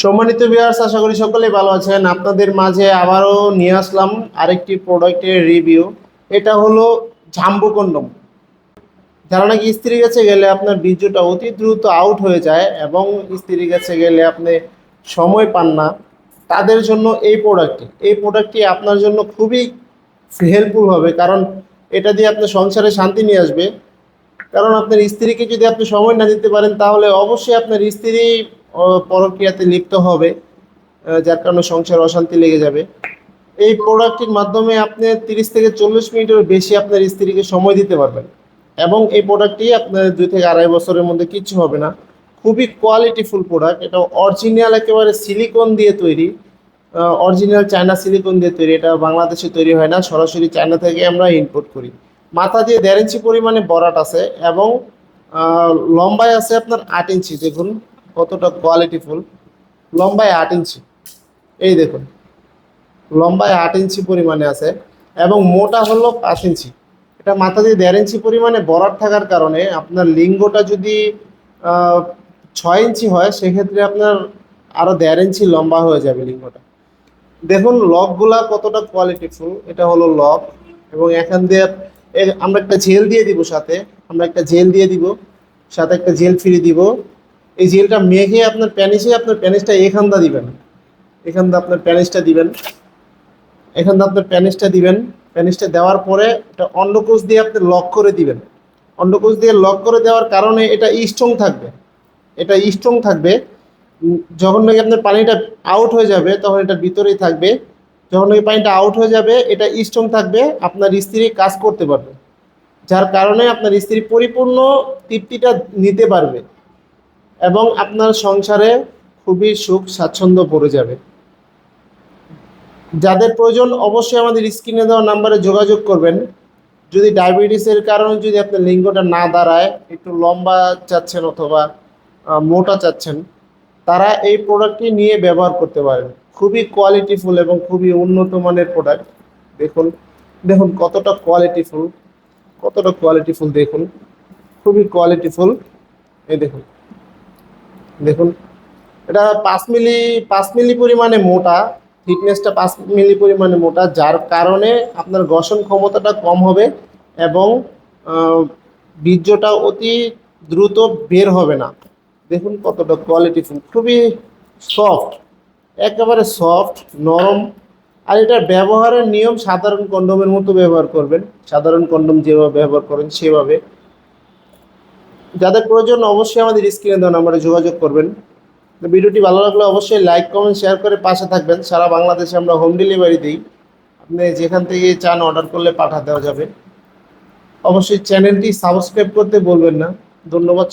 সম্মানিত বিয়ার্স আশা করি সকলেই ভালো আছেন। আপনাদের মাঝে আবারও নিয়ে আসলাম আরেকটি প্রোডাক্টের রিভিউ এটা হলো জাম্বু কন্ডম। যারা নাকি স্ত্রীর কাছে গেলে আপনার বীর্যটা অতি দ্রুত আউট হয়ে যায় এবং স্ত্রীর কাছে গেলে আপনি সময় পান না, তাদের জন্য এই প্রোডাক্টটি এই প্রোডাক্টটি আপনার জন্য খুবই হেল্পফুল হবে কারণ এটা দিয়ে আপনার সংসারে শান্তি নিয়ে আসবে। কারণ আপনার স্ত্রীকে যদি আপনি সময় না দিতে পারেন, তাহলে অবশ্যই আপনার স্ত্রী পরক্রিয়াতে লিপ্ত হবে যার কারণে সংসার অশান্তি লেগে যাবে। এই প্রোডাক্টটির মাধ্যমে আপনি তিরিশ থেকে চল্লিশ মিনিটের বেশি আপনার স্ত্রীকে সময় দিতে পারবেন এবং এই প্রোডাক্টটি আপনার দুই থেকে আড়াই বছরের মধ্যে কিচ্ছু হবে না। খুবই কোয়ালিটিফুল প্রোডাক্ট, এটা অরিজিনাল একেবারে সিলিকন দিয়ে তৈরি অরিজিনাল চায়না সিলিকন দিয়ে তৈরি, এটা বাংলাদেশে তৈরি হয় না, সরাসরি চায়না থেকে আমরা ইম্পোর্ট করি। মাথা দিয়ে দেড় ইঞ্চি পরিমাণে বরাট আছে এবং লম্বায় আছে আপনার আট ইঞ্চি, দেখুন। কতটা কোয়ালিটিফুল লম্বায় আট ইঞ্চি। এই দেখুন, লম্বায় আট ইঞ্চি পরিমাণে আছে এবং মোটা হলো পাঁচ ইঞ্চি। এটা মাথা দিয়ে দেড় ইঞ্চি পরিমাণে বরাট থাকার কারণে আপনার লিঙ্গটা যদি ছয় ইঞ্চি হয়, সেক্ষেত্রে আপনার আরও দেড় ইঞ্চি লম্বা হয়ে যাবে লিঙ্গটা। দেখুন লকগুলা কতটা কোয়ালিটিফুল এটা হলো লক এবং এখান দিয়ে আমরা একটা জেল দিয়ে দিব সাথে, আমরা একটা জেল দিয়ে দিব, সাথে একটা জেল ফ্রি দিব। এই জেলটা মেখে আপনার প্যানিসে আপনার প্যানিসটা এখান দা দিবেন। এখান দা আপনার প্যানিসটা দিবেন। এখান দা আপনার প্যানিসটা দিবেন। প্যানিসটা দেওয়ার পরে এটা অন্ডকোষ দিয়ে আপনি লক করে দিবেন। অন্ডকোষ দিয়ে লক করে দেওয়ার কারণে এটা স্ট্রং থাকবে। এটা স্ট্রং থাকবে। যখন নাকি আপনার পানিটা আউট হয়ে যাবে, তখন এটা ভিতরেই থাকবে। যখন নাকি পানিটা আউট হয়ে যাবে, এটা স্ট্রং থাকবে, আপনার স্ত্রী কাজ করতে পারবে। যার কারণে আপনার স্ত্রী পরিপূর্ণ তৃপ্তিটা নিতে পারবে। এবং আপনার সংসারে খুবই সুখ, স্বাচ্ছন্দ্য পড়ে যাবে। যাদের প্রয়োজন, অবশ্যই আমাদের স্ক্রিনে দেওয়া নাম্বারে যোগাযোগ করবেন। যদি ডায়াবেটিসের কারণে যদি আপনার লিঙ্গটা না দাঁড়ায়, একটু লম্বা চাচ্ছেন অথবা মোটা চাচ্ছেন, তারা এই প্রোডাক্টটি নিয়ে ব্যবহার করতে পারেন। খুবই কোয়ালিটিফুল এবং খুবই উন্নত মানের প্রোডাক্ট। দেখুন দেখুন কতটা কোয়ালিটিফুল কতটা কোয়ালিটিফুল দেখুন। খুবই কোয়ালিটিফুল। এই দেখুন। দেখুন, এটা পাঁচ মিলি পাঁচ মিলি পরিমাণে মোটা থিকনেসটা পাঁচ মিলি পরিমাণে মোটা, যার কারণে আপনার গঠন ক্ষমতাটা কম হবে এবং বীর্যটা অতি দ্রুত বের হবে না। দেখুন কতটা কোয়ালিটিফুল খুবই সফট একেবারে সফট নরম। আর এটার ব্যবহারের নিয়ম সাধারণ কন্ডোমের মতো ব্যবহার করবেন, সাধারণ কন্ডোম যেভাবে ব্যবহার করেন সেভাবে। যাদের প্রয়োজন অবশ্যই আমাদের স্ক্রিনে দেওয়া নাম্বারে যোগাযোগ করবেন। ভিডিওটি ভালো লাগলে অবশ্যই লাইক কমেন্ট শেয়ার করে পাশে থাকবেন। সারা বাংলাদেশে আমরা হোম ডেলিভারি দিই। আপনি যেখান থেকে চান অর্ডার করলে পাঠা দেওয়া যাবে। অবশ্যই চ্যানেলটি সাবস্ক্রাইব করতে বলবেন না। ধন্যবাদ।